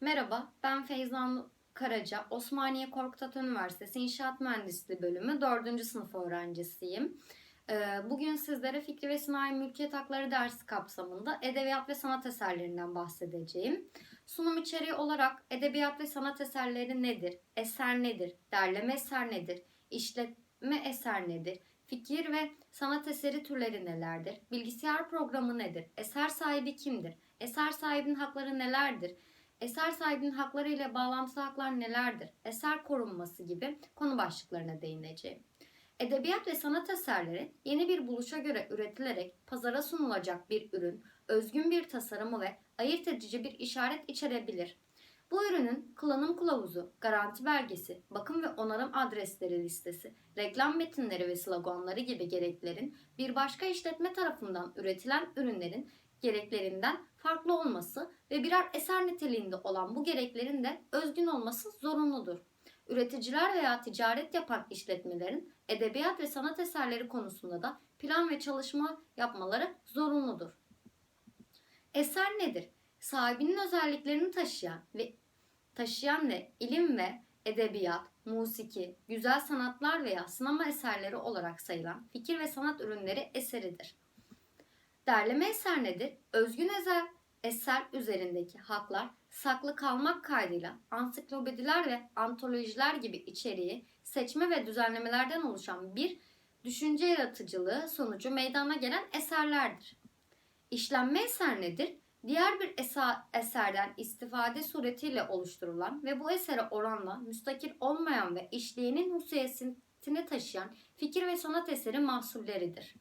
Merhaba, ben Feyzan Karaca, Osmaniye Korkut Üniversitesi İnşaat Mühendisliği Bölümü 4. sınıf öğrencisiyim. Ee, Bugün sizlere Fikri ve Sinayi Mülkiyet Hakları dersi kapsamında edebiyat ve sanat eserlerinden bahsedeceğim. Sunum içeriği olarak edebiyat ve sanat eserleri nedir, eser nedir, derleme eser nedir, işletme eser nedir, fikir ve sanat eseri türleri nelerdir, bilgisayar programı nedir, eser sahibi kimdir, eser sahibinin hakları nelerdir, eser sahibinin hakları ile bağlantılı haklar nelerdir, eser korunması gibi konu başlıklarına değineceğim. Edebiyat ve sanat eserleri yeni bir buluşa göre üretilerek pazara sunulacak bir ürün, özgün bir tasarımı ve ayırt edici bir işaret içerebilir. Bu ürünün kullanım kılavuzu, garanti belgesi, bakım ve onarım adresleri listesi, reklam metinleri ve sloganları gibi gereklerin bir başka işletme tarafından üretilen ürünlerin gereklerinden farklı olması ve birer eser niteliğinde olan bu gereklerin de özgün olması zorunludur. Üreticiler veya ticaret yapan işletmelerin edebiyat ve sanat eserleri konusunda da plan ve çalışma yapmaları zorunludur. Eser nedir? Sahibinin özelliklerini taşıyan ve taşıyan ve ilim ve edebiyat, musiki, güzel sanatlar veya sinema eserleri olarak sayılan fikir ve sanat ürünleri eseridir. Derleme eser nedir? Özgün eser, eser üzerindeki haklar saklı kalmak kaydıyla ansiklopediler ve antolojiler gibi içeriği seçme ve düzenlemelerden oluşan bir düşünce yaratıcılığı sonucu meydana gelen eserlerdir. İşlenme eser nedir? Diğer bir eser, eserden istifade suretiyle oluşturulan ve bu esere oranla müstakil olmayan ve işleyenin hususiyetini taşıyan fikir ve sanat eseri mahsulleridir.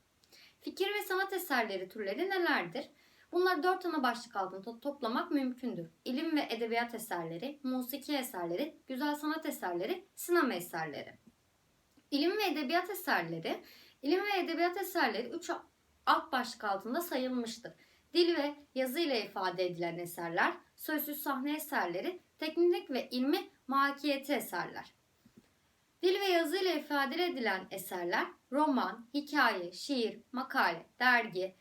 Fikir ve sanat eserleri türleri nelerdir? Bunları dört ana başlık altında toplamak mümkündür. İlim ve edebiyat eserleri, musiki eserleri, güzel sanat eserleri, sinema eserleri. İlim ve edebiyat eserleri, ilim ve edebiyat eserleri üç alt başlık altında sayılmıştır. Dil ve yazı ile ifade edilen eserler, sözsüz sahne eserleri, teknik ve ilmi mahakiyeti eserler. Dil ve yazı ile ifade edilen eserler, roman, hikaye, şiir, makale, dergi,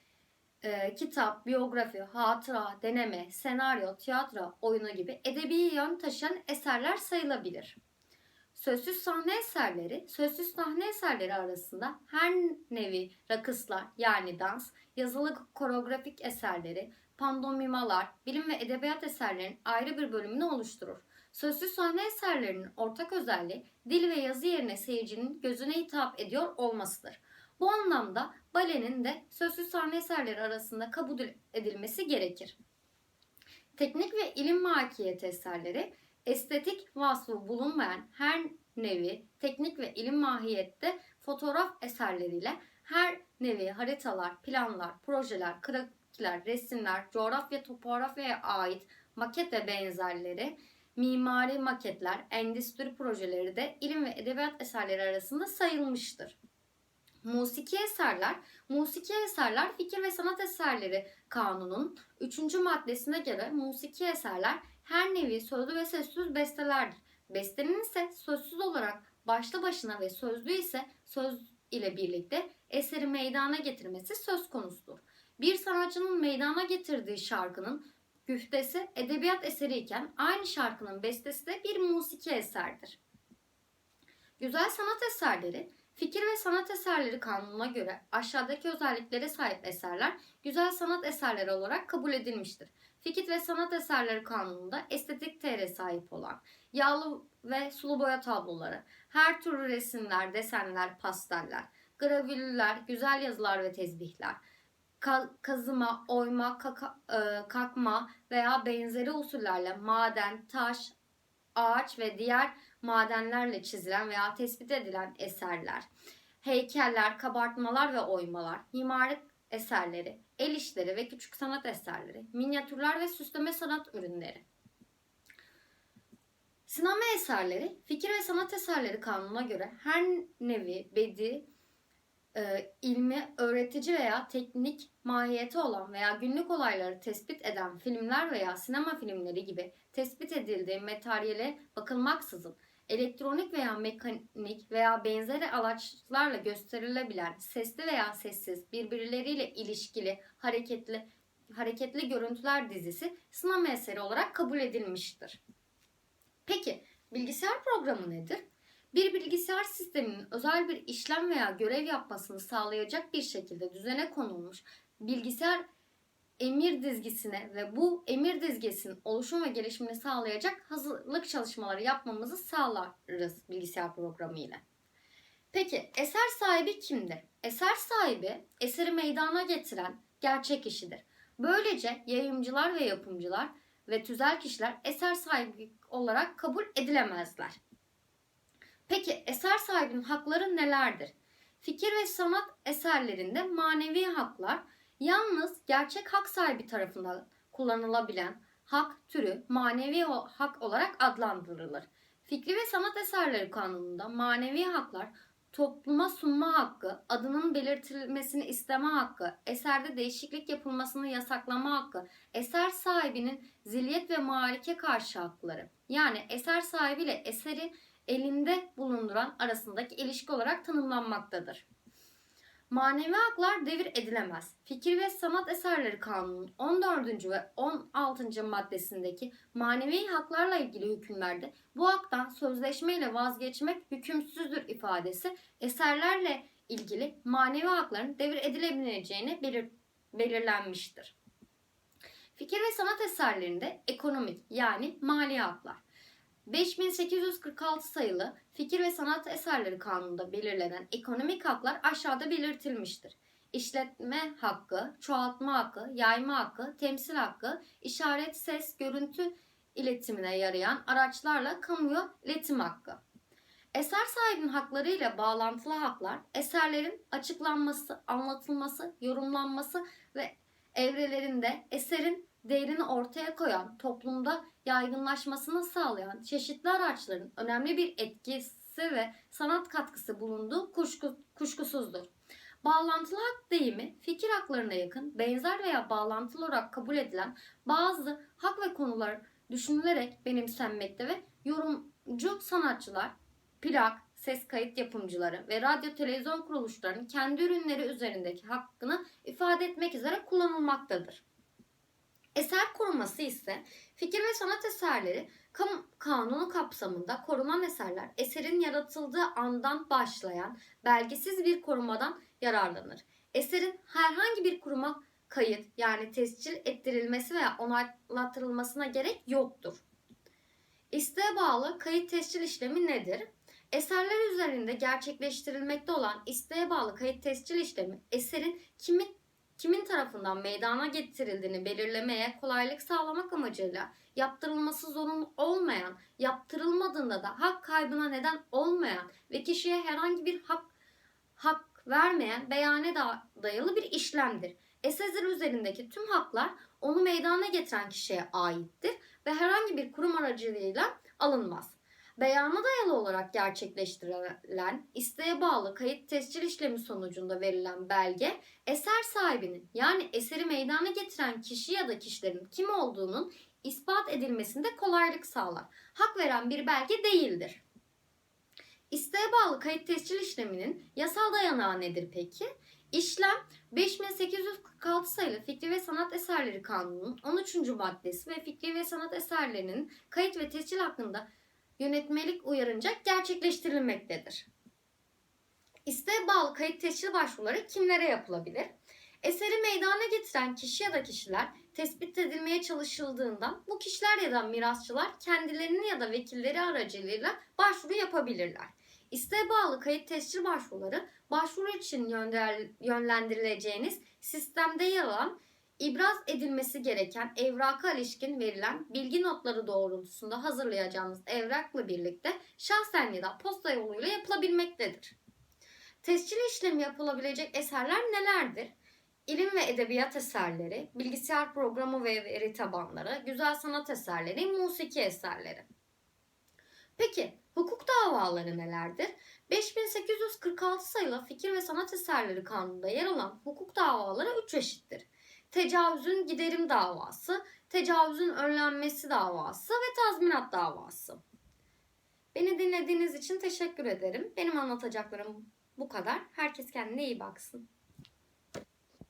e, kitap, biyografi, hatıra, deneme, senaryo, tiyatro, oyunu gibi edebi yön taşıyan eserler sayılabilir. Sözsüz sahne eserleri, sözsüz sahne eserleri arasında her nevi rakıslar yani dans, yazılı koreografik eserleri, pandomimalar, bilim ve edebiyat eserlerinin ayrı bir bölümünü oluşturur. Sözsüz sahne eserlerinin ortak özelliği dil ve yazı yerine seyircinin gözüne hitap ediyor olmasıdır. Bu anlamda balenin de sözsüz sahne eserleri arasında kabul edilmesi gerekir. Teknik ve ilim mahakiyeti eserleri estetik vasfı bulunmayan her nevi teknik ve ilim mahiyette fotoğraf eserleriyle her nevi haritalar, planlar, projeler, krakiler, resimler, coğrafya, topografyaya ait maket ve benzerleri, mimari maketler, endüstri projeleri de ilim ve edebiyat eserleri arasında sayılmıştır. Musiki eserler, musiki eserler fikir ve sanat eserleri kanunun 3. maddesine göre musiki eserler her nevi sözlü ve sözsüz bestelerdir. Bestenin ise sözsüz olarak başlı başına ve sözlü ise söz ile birlikte eseri meydana getirmesi söz konusudur. Bir sanatçının meydana getirdiği şarkının güftesi edebiyat eseri iken aynı şarkının bestesi de bir musiki eserdir. Güzel sanat eserleri Fikir ve sanat eserleri kanununa göre aşağıdaki özelliklere sahip eserler güzel sanat eserleri olarak kabul edilmiştir. Fikir ve sanat eserleri kanununda estetik değere sahip olan yağlı ve sulu boya tabloları, her türlü resimler, desenler, pasteller, gravürler, güzel yazılar ve tezbihler, kazıma, oyma, kaka, e, kakma veya benzeri usullerle maden, taş, ağaç ve diğer madenlerle çizilen veya tespit edilen eserler, heykeller, kabartmalar ve oymalar, mimarlık eserleri, el işleri ve küçük sanat eserleri, minyatürler ve süsleme sanat ürünleri. Sinema eserleri, fikir ve sanat eserleri kanununa göre her nevi bedi, e, ilmi, öğretici veya teknik mahiyeti olan veya günlük olayları tespit eden filmler veya sinema filmleri gibi tespit edildiği materyale bakılmaksızın elektronik veya mekanik veya benzeri araçlarla gösterilebilen sesli veya sessiz birbirleriyle ilişkili, hareketli Hareketli Görüntüler dizisi sinema eseri olarak kabul edilmiştir. Peki bilgisayar programı nedir? Bir bilgisayar sisteminin özel bir işlem veya görev yapmasını sağlayacak bir şekilde düzene konulmuş bilgisayar emir dizgisine ve bu emir dizgisinin oluşum ve gelişimini sağlayacak hazırlık çalışmaları yapmamızı sağlarız bilgisayar programı ile. Peki eser sahibi kimdir? Eser sahibi eseri meydana getiren gerçek kişidir. Böylece yayımcılar ve yapımcılar ve tüzel kişiler eser sahibi olarak kabul edilemezler. Peki eser sahibinin hakları nelerdir? Fikir ve sanat eserlerinde manevi haklar yalnız gerçek hak sahibi tarafından kullanılabilen hak türü manevi hak olarak adlandırılır. Fikri ve sanat eserleri kanununda manevi haklar topluma sunma hakkı, adının belirtilmesini isteme hakkı, eserde değişiklik yapılmasını yasaklama hakkı, eser sahibinin zilyet ve malike karşı hakları. Yani eser sahibiyle eseri elinde bulunduran arasındaki ilişki olarak tanımlanmaktadır. Manevi haklar devir edilemez. Fikir ve sanat eserleri kanunun 14. ve 16. maddesindeki manevi haklarla ilgili hükümlerde bu haktan sözleşmeyle vazgeçmek hükümsüzdür ifadesi eserlerle ilgili manevi hakların devir edilebileceğini belir belirlenmiştir. Fikir ve sanat eserlerinde ekonomik yani mali haklar 5846 sayılı Fikir ve Sanat Eserleri Kanunu'nda belirlenen ekonomik haklar aşağıda belirtilmiştir. İşletme hakkı, çoğaltma hakkı, yayma hakkı, temsil hakkı, işaret, ses, görüntü iletimine yarayan araçlarla kamuya iletim hakkı. Eser sahibinin hakları ile bağlantılı haklar, eserlerin açıklanması, anlatılması, yorumlanması ve evrelerinde eserin değerini ortaya koyan, toplumda yaygınlaşmasını sağlayan çeşitli araçların önemli bir etkisi ve sanat katkısı bulunduğu kuşku, kuşkusuzdur. Bağlantılı hak deyimi fikir haklarına yakın, benzer veya bağlantılı olarak kabul edilen bazı hak ve konular düşünülerek benimsenmekte ve yorumcu sanatçılar, plak, ses kayıt yapımcıları ve radyo televizyon kuruluşlarının kendi ürünleri üzerindeki hakkını ifade etmek üzere kullanılmaktadır. Eser koruması ise fikir ve sanat eserleri kanunu kapsamında korunan eserler eserin yaratıldığı andan başlayan belgesiz bir korumadan yararlanır. Eserin herhangi bir kuruma kayıt yani tescil ettirilmesi veya onaylattırılmasına gerek yoktur. İsteğe bağlı kayıt tescil işlemi nedir? Eserler üzerinde gerçekleştirilmekte olan isteğe bağlı kayıt tescil işlemi eserin kimi kimin tarafından meydana getirildiğini belirlemeye kolaylık sağlamak amacıyla yaptırılması zorunlu olmayan, yaptırılmadığında da hak kaybına neden olmayan ve kişiye herhangi bir hak hak vermeyen beyane dayalı bir işlemdir. Esezer üzerindeki tüm haklar onu meydana getiren kişiye aittir ve herhangi bir kurum aracılığıyla alınmaz. Beyana dayalı olarak gerçekleştirilen isteğe bağlı kayıt tescil işlemi sonucunda verilen belge eser sahibinin yani eseri meydana getiren kişi ya da kişilerin kim olduğunun ispat edilmesinde kolaylık sağlar. Hak veren bir belge değildir. İsteğe bağlı kayıt tescil işleminin yasal dayanağı nedir peki? İşlem 5846 sayılı Fikri ve Sanat Eserleri Kanunu'nun 13. maddesi ve fikri ve sanat eserlerinin kayıt ve tescil hakkında yönetmelik uyarınca gerçekleştirilmektedir. İsteğe bağlı kayıt tescil başvuruları kimlere yapılabilir? Eseri meydana getiren kişi ya da kişiler tespit edilmeye çalışıldığından bu kişiler ya da mirasçılar kendilerini ya da vekilleri aracılığıyla başvuru yapabilirler. İsteğe bağlı kayıt tescil başvuruları başvuru için yönlendirileceğiniz sistemde yer alan İbraz edilmesi gereken evraka ilişkin verilen bilgi notları doğrultusunda hazırlayacağınız evrakla birlikte şahsen ya da posta yoluyla yapılabilmektedir. Tescil işlemi yapılabilecek eserler nelerdir? İlim ve edebiyat eserleri, bilgisayar programı ve veri tabanları, güzel sanat eserleri, musiki eserleri. Peki hukuk davaları nelerdir? 5846 sayılı Fikir ve Sanat Eserleri Kanunu'nda yer alan hukuk davaları 3 eşittir tecavüzün giderim davası, tecavüzün önlenmesi davası ve tazminat davası. Beni dinlediğiniz için teşekkür ederim. Benim anlatacaklarım bu kadar. Herkes kendine iyi baksın.